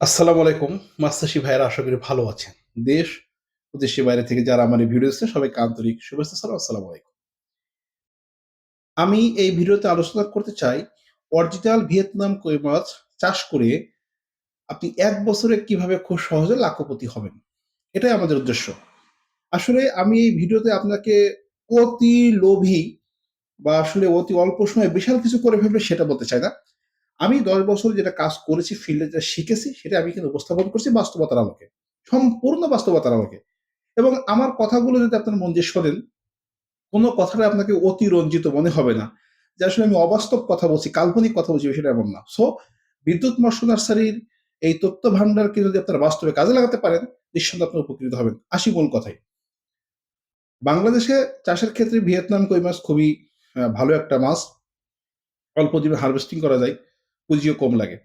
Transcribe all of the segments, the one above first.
আসসালামু আলাইকুম মাস্তাশি ভাইয়েরা, আশা করি ভালো আছেন। দেশ ও দেশের বাইরে থেকে যারা আমার এই ভিডিও দেখছেন, সবাইকে আন্তরিক শুভেচ্ছা, সালাম, আসসালামু আলাইকুম। আমি এই ভিডিওতে আলোচনা করতে চাই, অরিজিনাল ভিয়েতনাম কই মাছ চাষ করে আপনি এক বছরে কীভাবে খুব সহজে লাখপতি হবেন? এটাই আমাদের উদ্দেশ্য। আসলে আমি এই ভিডিওতে আপনাকে অতি লোভী বা আসলে অতি অল্প সময়ে বিশাল কিছু করে ফেলবে সেটা বলতে চাই না। আমি দশ বছর যেটা কাজ করেছি ফিল্ডে যেটা শিখেছি, সেটা আমি কিন্তু উপস্থাপন করছি বাস্তবতার আলোকে। সম্পূর্ণ বাস্তবতার আলোকে। এবং আমার কথাগুলো যদি আপনার মন দিয়ে শোনেন, কোনো কথাটা আপনাকে অতিরঞ্জিত মনে হবে না যে আসলে আমি অবাস্তব কথা বলছি, কাল্পনিক কথা বলছি সেটা এমন না। সো বিদ্যুৎ মৎস্য নার্সারির এই তথ্য ভান্ডারকে যদি আপনারা বাস্তবে কাজে লাগাতে পারেন, নিঃসন্দেহে আপনার উপকৃত হবেন। আসি মূল কথাই বাংলাদেশে চাষের ক্ষেত্রে ভিয়েতনাম কই মাছ খুবই ভালো একটা মাছ। অল্প দিনে হারভেস্টিং করা যায়। পুঁজিও কম লাগে।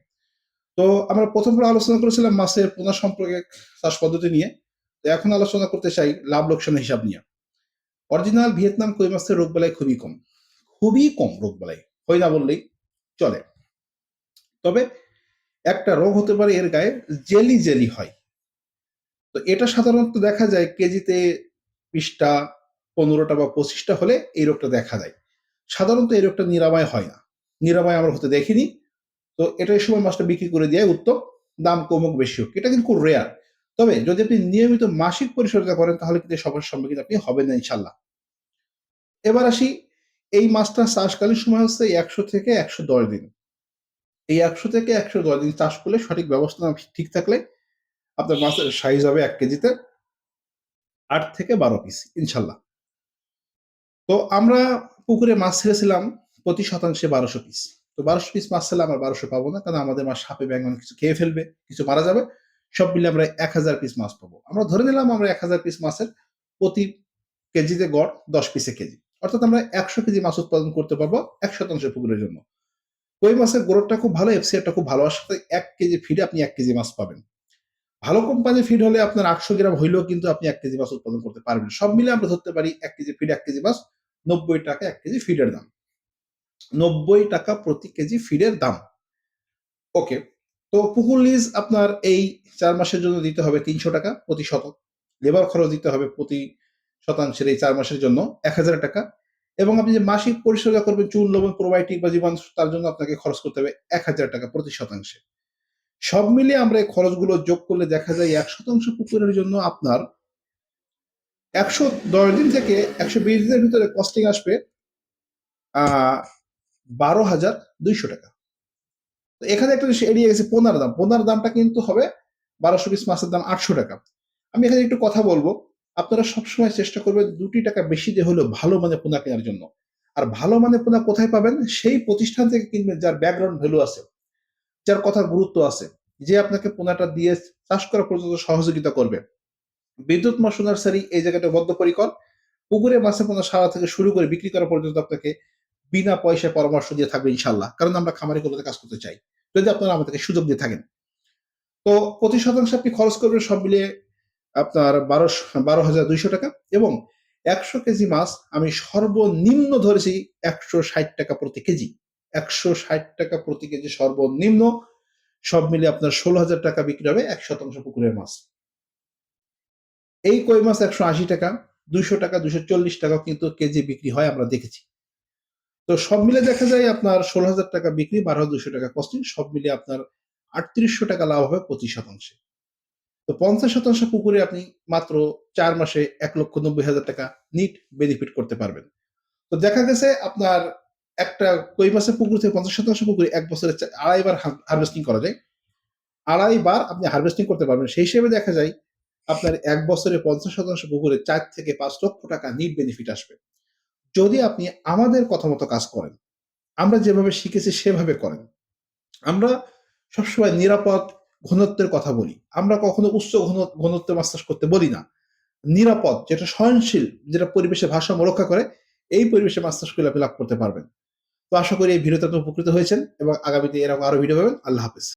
তো আমরা প্রথম পর্বে আলোচনা করেছিলাম মাছের পোনা সম্পর্কে চাষ পদ্ধতি নিয়ে। তো এখন আলোচনা করতে চাই লাভ লোকসানের হিসাব নিয়ে। অরিজিনাল ভিয়েতনাম কই মাছের রোগ বেলায় খুবই কম। খুবই কম রোগ বেলায় হয় না বললেই চলে। তবে একটা রোগ হতে পারে এর গায়ে জেলি জেলি হয়। তো এটা সাধারণত দেখা যায় কেজিতে বিশটা, পনেরোটা বা পঁচিশটা হলে এই রোগটা দেখা যায়। সাধারণত এই রোগটা নিরাময় হয় না। নিরাময় আমরা হতে দেখিনি। তো এটা এই সময় মাছটা বিক্রি করে দেওয়াই উত্তম দাম কমুক বেশি হোক। এটা কিন্তু রেয়ার তবে যদি আপনি নিয়মিত মাসিক পরিচর্যা করেন, তাহলে কিন্তু সমস্যার সম্মুখীন আপনি হবেন না ইনশাল্লাহ এবার আসি, এই মাছটা চাষকালীন সময় হচ্ছে একশো থেকে একশো দশ দিন। এই একশো থেকে একশো দশ দিন চাষ করলে সঠিক ব্যবস্থা ঠিক থাকলে আপনার মাছের সাইজ হবে এক কেজিতে আট থেকে বারো পিস ইনশাল্লাহ তো আমরা পুকুরে মাছ ছেড়েছিলাম, প্রতি শতাংশে বারোশো পিস তো বারোশো পিস মাছ ছেলে আমরা বারোশো পাবো না, কারণ আমাদের মাছ সাপে ব্যাঙ্গন কিছু খেয়ে ফেলবে, কিছু মারা যাবে। সব মিলে আমরা এক হাজার পিস মাছ পাবো। আমরা ধরে নিলাম আমরা এক হাজার পিস মাছের প্রতি কেজিতে গড় দশ পিসে কেজি। অর্থাৎ আমরা একশো কেজি মাছ উৎপাদন করতে পারব এক শতাংশ পুকুরের জন্য। কই মাছের গোড়টা খুব ভালো এফসিআরটা খুব ভালো আর সাথে এক কেজি ফিডে আপনি এক কেজি মাছ পাবেন। ভালো কোম্পানির ফিড হলে আপনার আটশো গ্রাম হইলেও কিন্তু আপনি এক কেজি মাছ উৎপাদন করতে পারবেন। সব মিলে আমরা ধরতে পারি এক কেজি ফিড এক কেজি মাছ নব্বই টাকা এক কেজি ফিডের দাম। নব্বই টাকা প্রতি কেজি ফিডের দাম। ওকে তো পুকুর লিজ আপনার এই চার মাসের জন্য দিতে হবে তিনশো টাকা প্রতি শতক। লেবার খরচ দিতে হবে প্রতি শতাংশের এই চার মাসের জন্য এক হাজার টাকা। এবং আপনি যে মাসিক পরিচর্যা করবেন চুন লবণ প্রোবায়োটিক বা জীবাণু, তার জন্য আপনাকে খরচ করতে হবে এক হাজার টাকা প্রতি শতাংশে। সব মিলিয়ে আমরা এই খরচগুলো যোগ করলে দেখা যায় এক শতাংশ পুকুরের জন্য আপনার একশো দশ দিন থেকে একশো বিশ দিনের ভিতরে কস্টিং আসবে বারো হাজার দুইশো টাকা। তো এখানে একটা জিনিস এড়িয়ে গেছে, পোনার দাম। পোনার দামটা কিন্তু হবে বারোশো পিস মাছের দাম আটশো টাকা। আমি এখানে একটু কথা বলব, আপনারা সবসময় চেষ্টা করবেন দুটি টাকা বেশি দিয়ে হলেও ভালো মানে পোনা কেনার জন্য। আর ভালো মানে পোনা কোথায় পাবেন? সেই প্রতিষ্ঠান থেকে কিনবেন যার ব্যাকগ্রাউন্ড ভ্যালু আছে, যার কথার গুরুত্ব আছে। যে আপনাকে পোনাটা দিয়ে চাষ করা পর্যন্ত সহযোগিতা করবে। বিদ্যুৎ মৎস্য সারি এই জায়গাটা বদ্ধপরিকর। পুকুরে মাছে পোনা সারা থেকে শুরু করে বিক্রি করা পর্যন্ত আপনাকে বিনা পয়সায় পরামর্শ দিয়ে থাকবে ইনশাল্লাহ কারণ আমরা খামারি গুলোতে কাজ করতে চাই। যদি আপনারা আমাদেরকে সুযোগ দিয়ে থাকেন। তো প্রতি শতাংশ আপনি খরচ করবেন সব মিলিয়ে আপনার বারোশো বারো হাজার দুইশো টাকা এবং একশো কেজি মাছ আমি সর্বনিম্ন ধরেছি একশো ষাট টাকা প্রতি কেজি। একশো ষাট টাকা প্রতি কেজি সর্বনিম্ন সব মিলে আপনার ষোলো হাজার টাকা বিক্রি হবে এক শতাংশ পুকুরের মাছ। এই কই মাছ একশো আশি টাকা, দুইশো টাকা দুশো চল্লিশ টাকা কিন্তু কেজি বিক্রি হয় আমরা দেখেছি। তো সব মিলে দেখা যায় আপনার ষোলো হাজার টাকা বিক্রি, বারো হাজার দুশো টাকা কস্টিং সব মিলে আপনার আটত্রিশশো টাকা লাভ হবে পঁচিশ শতাংশে। তো পঞ্চাশ শতাংশ পুকুরে আপনি মাত্র চার মাসে এক লক্ষ নব্বই হাজার টাকা নিট বেনিফিট করতে পারবেন। তো দেখা গেছে আপনার একটা কই মাসের পুকুর থেকে পঞ্চাশ শতাংশ পুকুরে এক বছরে আড়াইবার হারভেস্টিং করা যায়। আড়াইবার আপনি হারভেস্টিং করতে পারবেন। সেই হিসেবে দেখা যায় আপনার এক বছরে পঞ্চাশ শতাংশ পুকুরে চার থেকে পাঁচ লক্ষ টাকা নিট বেনিফিট আসবে। যদি আপনি আমাদের কথা মতো কাজ করেন, আমরা যেভাবে শিখেছি সেভাবে করেন। আমরা সবসময় নিরাপদ ঘনত্বের কথা বলি। আমরা কখনো উচ্চ ঘন, ঘনত্বে চাষ করতে বলি না। নিরাপদ, যেটা সহনশীল, যেটা পরিবেশে ভারসাম্য রক্ষা করে, এই পরিবেশে চাষ করলে আপনি লাভ করতে পারবেন। তো আশা করি এই ভিডিওতে আপনি উপকৃত হয়েছেন এবং আগামীতে এরকম আরও ভিডিও পাবেন। আল্লাহ হাফেজ।